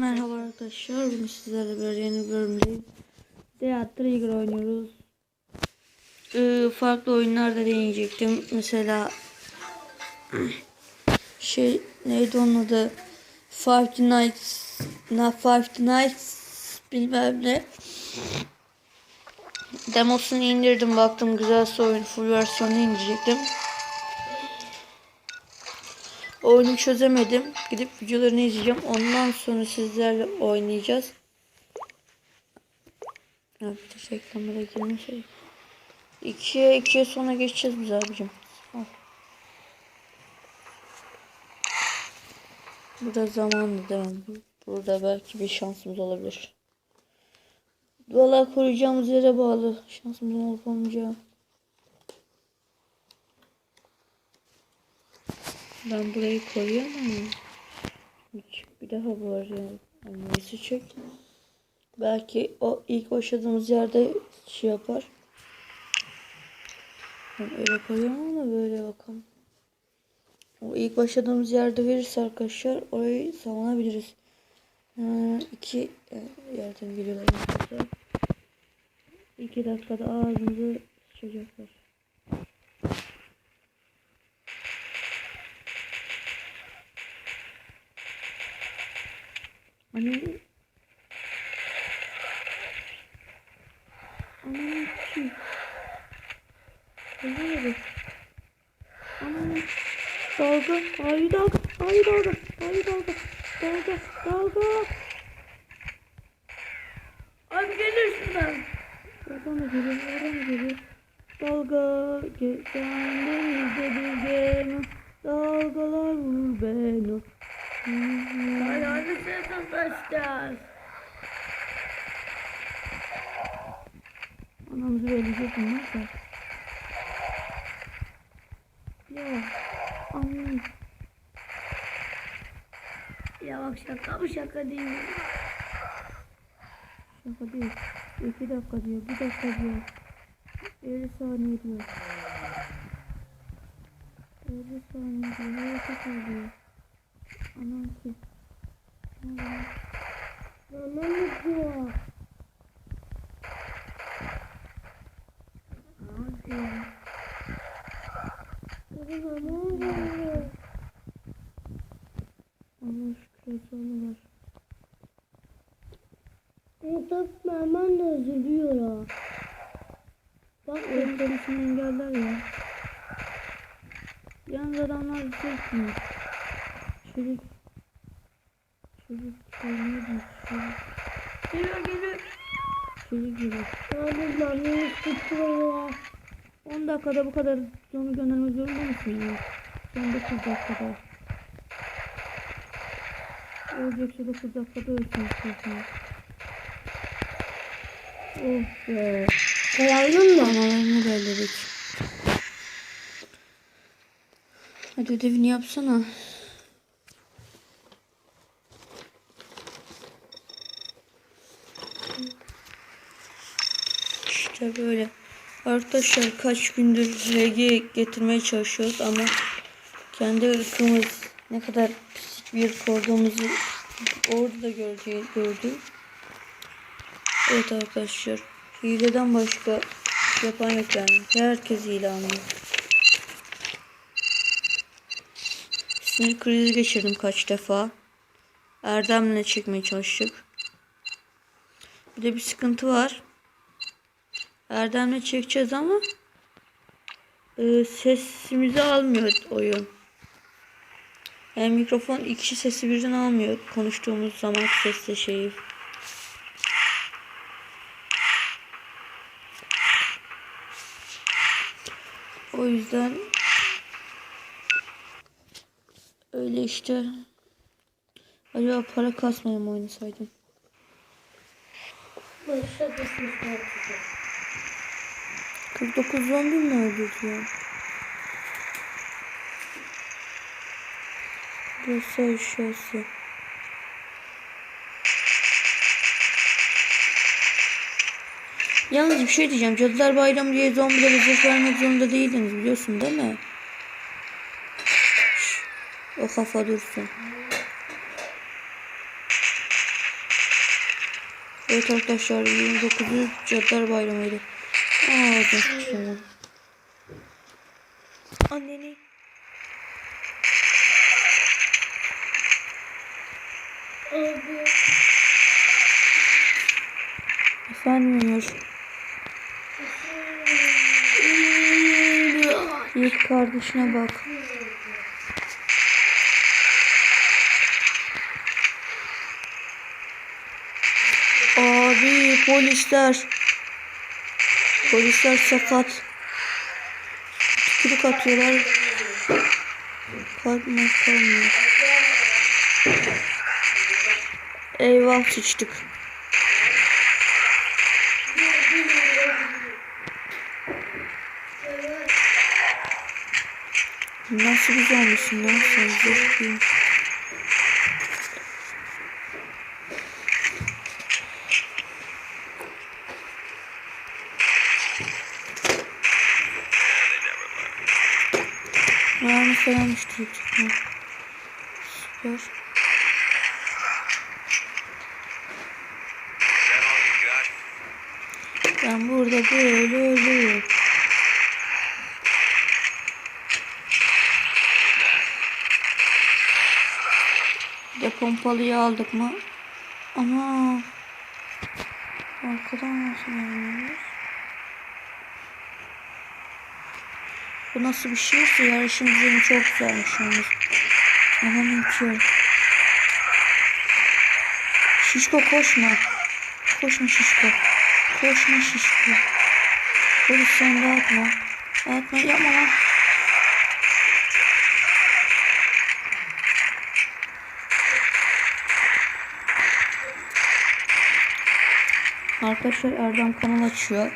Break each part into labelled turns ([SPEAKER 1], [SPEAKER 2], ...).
[SPEAKER 1] Merhaba arkadaşlar. Bugün sizlerle bir yeni bir bölümdeyiz. Dead oynuyoruz. Ee, farklı oyunlar da deneyecektim. Mesela şey neydi onun adı? Five Nights na Five Nights bilmem ne. Demosunu indirdim baktım güzelse oyun full versiyonu indirecektim. Oyunu çözemedim. Gidip videolarını izleyeceğim. Ondan sonra sizlerle oynayacağız. De reklamlara girmeseydik. İkiye ikiye sonra geçeceğiz biz abicim. Al. Burada zamanlı değil mi? Burada belki bir şansımız olabilir. Valla koruyacağımız yere bağlı. Şansımızın olup olmayacağı. Ben burayı koyamam. Hiç bir daha var yani. Neyse çek. Belki o ilk başladığımız yerde şey yapar. Ben öyle koyamam da böyle bakalım. O ilk başladığımız yerde verirse arkadaşlar orayı savunabiliriz. İki e, yerden geliyorlar. İki dakikada ağzımızı sıçacaklar. Hani Anam kim? Hayır. Anam. Dalga. Hayır dalga. Hayır dalga. Hayır dalga. Dalga. Dalga.
[SPEAKER 2] Abi gelir şuradan.
[SPEAKER 1] Oradan mı geliyor? Oradan mı geliyor? Dalga. Geçen denizde bir Anamızı ölecek mi? Neyse. Ya. Anam.
[SPEAKER 2] Ya bak şaka bu şaka değil.
[SPEAKER 1] Şaka değil. İki dakika diyor. Bir dakika diyor. 50 saniye diyor. 50 saniye diyor. Nereye kadar diyor. Anam ki. Anam.
[SPEAKER 2] Bana mı diyor? Ne
[SPEAKER 1] şükür olsun var.
[SPEAKER 2] Yatak hemen de üzülüyor ha.
[SPEAKER 1] Bak konusunu engeller ya. Yalnız adamlar diyeceksiniz. Çelik. Çelik. Çelik. Çelik.
[SPEAKER 2] Geliyor geliyor.
[SPEAKER 1] Çelik gibi.
[SPEAKER 2] Abi lan beni tutuyor.
[SPEAKER 1] 10 dakikada bu kadar sonu göndermek zorunda mısın ya? Son 9 dakikada. Ölecekse 9 dakikada ölsün istiyorsan. Oh be.
[SPEAKER 2] Kayaldın mı?
[SPEAKER 1] Analarını belledik. Hadi ödevini yapsana. İşte böyle. Arkadaşlar kaç gündür RG getirmeye çalışıyoruz ama kendi ırkımız ne kadar pislik bir ırk olduğumuzu orada da göreceğiz, gördüm. Evet arkadaşlar. Hileden başka yapan yok yani. Herkes hile anlıyor. Sinir krizi geçirdim kaç defa. Erdem'le çekmeye çalıştık. Bir de bir sıkıntı var. Erdem'le çekeceğiz ama e, sesimizi almıyor oyun. Yani mikrofon iki sesi birden almıyor konuştuğumuz zaman sesle şeyi. O yüzden öyle işte. Acaba para kasmaya mı oynasaydım?
[SPEAKER 2] Şakasını tartışıyor.
[SPEAKER 1] 49 zombi mi öldürdü ya? Burası aşağısı. Yalnız bir şey diyeceğim. Cadılar Bayramı diye zombilere zırh vermek zorunda değildiniz biliyorsun değil mi? O kafa dursun. Evet arkadaşlar 29 Cadılar Bayramı'ydı. Aa tamam. Anneni.
[SPEAKER 2] Abi.
[SPEAKER 1] Efendim Ömür. Yiğit kardeşine bak. Abi polisler. Polisler sakat. Tükürük atıyorlar. Kalkmıyor kalmıyor. Eyvah sıçtık. Nasıl güzelmişsin lan sen zeki. Yani falan işte çıkma.
[SPEAKER 3] Got?
[SPEAKER 1] Ben burada böyle ölüyorum. De pompalıyı aldık mı? Ama arkadan nasıl geliyoruz? Bu nasıl bir şeyse yarışın çok güzelmiş yalnız. Aman içiyor. Şişko koşma. Koşma şişko. Koşma şişko. Polis sen dağıtma. Dağıtma yapma lan. Arkadaşlar Erdem kanal açıyor.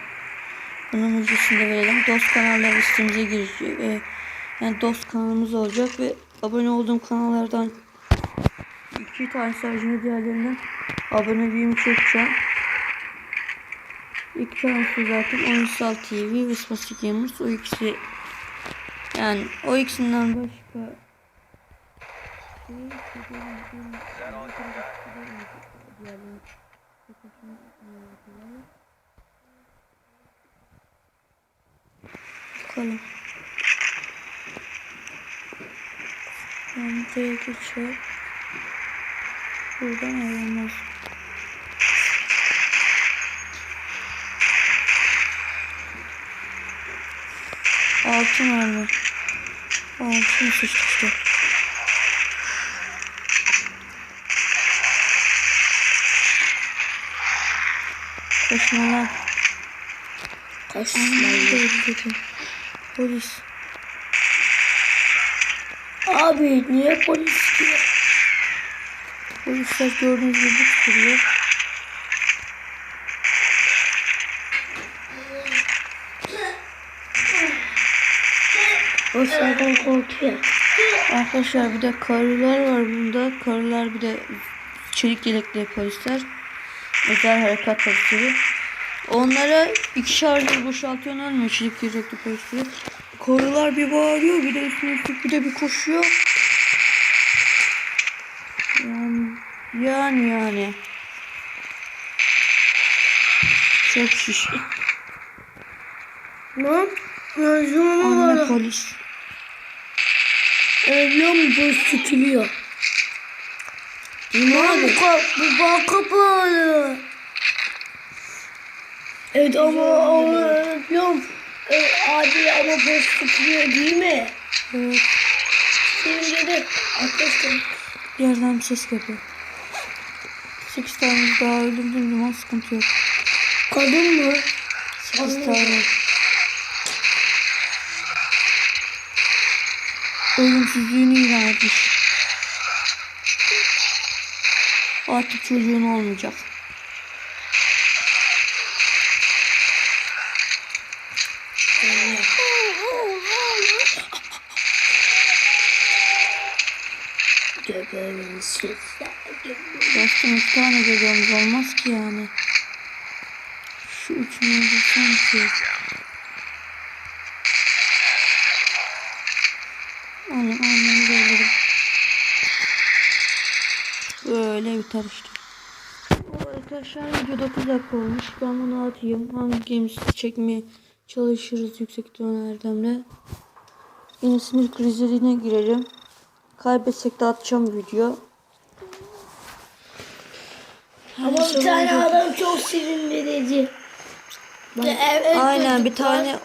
[SPEAKER 1] Bunun müjdesini de verelim. Dost kanalları listemize girecek. Ve yani dost kanalımız olacak ve abone olduğum kanallardan iki tane sadece diğerlerinden aboneliğimi çekeceğim. İki tanesi zaten Oyunsal TV ve Spastic Gamers. O ikisi yani o ikisinden başka? Bakalım. Ben buraya geçer. Buradan ayrılmaz. Altın mermi. Altın sıçtı. Koşma lan. Anladım. Polis.
[SPEAKER 2] Abi niye polis diyor?
[SPEAKER 1] Polisler gördüğünüz gibi tutuyor.
[SPEAKER 2] O senden korkuyor.
[SPEAKER 1] Arkadaşlar bir de karılar var bunda. Karılar bir de çelik yelekli polisler. Özel harekat polisleri. Onlara iki şarjı boşaltıyor ölmüyor çelik yelekli polisleri. Karılar bir bağırıyor bir de üstüne üstlük bir de bir koşuyor. Yani yani yani. Çok şiş.
[SPEAKER 2] Ne? Mu
[SPEAKER 1] Anne
[SPEAKER 2] bana?
[SPEAKER 1] polis.
[SPEAKER 2] Evliyor mu bu sıkılıyor? Ne bu ka bu bal kapalı. Evet ama o evliyorum. E, abi ama bu sıkılıyor değil mi?
[SPEAKER 1] Evet.
[SPEAKER 2] Senin dedi arkadaşlar.
[SPEAKER 1] Bir yerden bir ses geliyor. 8 tane daha öldürdüğüm zaman sıkıntı yok.
[SPEAKER 2] Kadın mı?
[SPEAKER 1] 8 tane. Ölümsüzlüğünü ilan etmiş. Artık çocuğun olmayacak.
[SPEAKER 2] Sizler.
[SPEAKER 1] Dostum iki tane bebeğimiz olmaz ki yani. Şu üçünü öldürsem ki. Aynen de öldürürüm. Böyle biter işte. Arkadaşlar video 9 dakika olmuş. Ben bunu atayım. Hangi games çekmeye çalışırız yüksek ihtimalle Erdem'le. Yine sinir krizlerine girelim. Kaybetsek de atacağım video.
[SPEAKER 2] Ama bir tane adam çok sinirlenici.
[SPEAKER 1] Ben-
[SPEAKER 2] Evet,
[SPEAKER 1] Aynen bir tane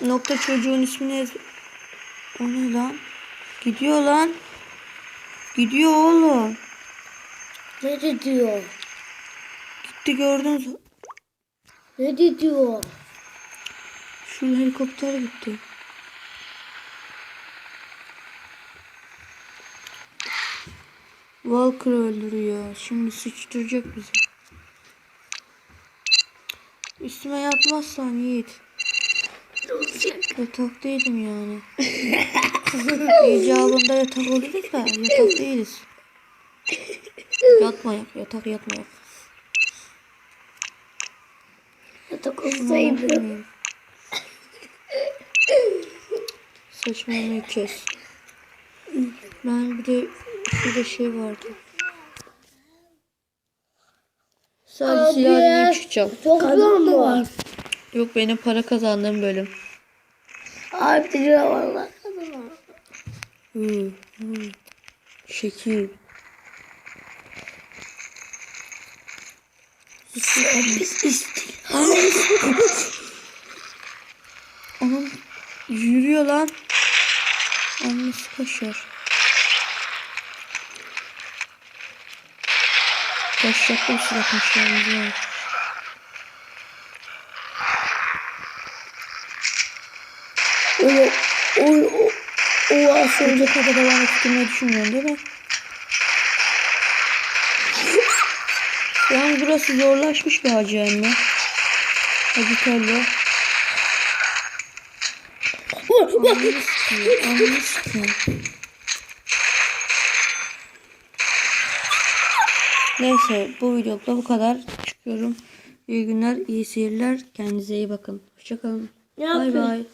[SPEAKER 1] nokta çocuğun ismini O ne lan? Gidiyor lan. Gidiyor oğlum.
[SPEAKER 2] Ne diyor?
[SPEAKER 1] Gitti gördünüz.
[SPEAKER 2] Ne diyor?
[SPEAKER 1] Şu helikopter gitti. Walker öldürüyor. Şimdi sıçtıracak bizi. Üstüme yatmazsan Yiğit. Yataktaydım yani. İcabında yatak oluruz da yatak değiliz. Yatak yatmayak.
[SPEAKER 2] Yatak
[SPEAKER 1] Şunu
[SPEAKER 2] olsaydı.
[SPEAKER 1] alabilir miyim? Saçmalamayı kes. Ben bir de şurada şey vardı. Sadece
[SPEAKER 2] Abi.
[SPEAKER 1] silahla çıkacağım.
[SPEAKER 2] Çok mu var?
[SPEAKER 1] Yok benim para kazandığım bölüm.
[SPEAKER 2] Abi diyor valla.
[SPEAKER 1] Hı, hı. Şekil.
[SPEAKER 2] Biz istik.
[SPEAKER 1] Anam yürüyor lan. Annesi kaşar. Başlattım sıratmışlar bize.
[SPEAKER 2] O, o, o, o
[SPEAKER 1] Sonuna kadar devam ettirmeyi düşünmüyorum değil mi? Yani burası zorlaşmış bir acayip mi? Hadi Tello. Ananı sıkıyor. Ananı sıkıyor. Neyse bu videoda bu kadar. Çıkıyorum. İyi günler, iyi seyirler. Kendinize iyi bakın. Hoşçakalın. Bay bay.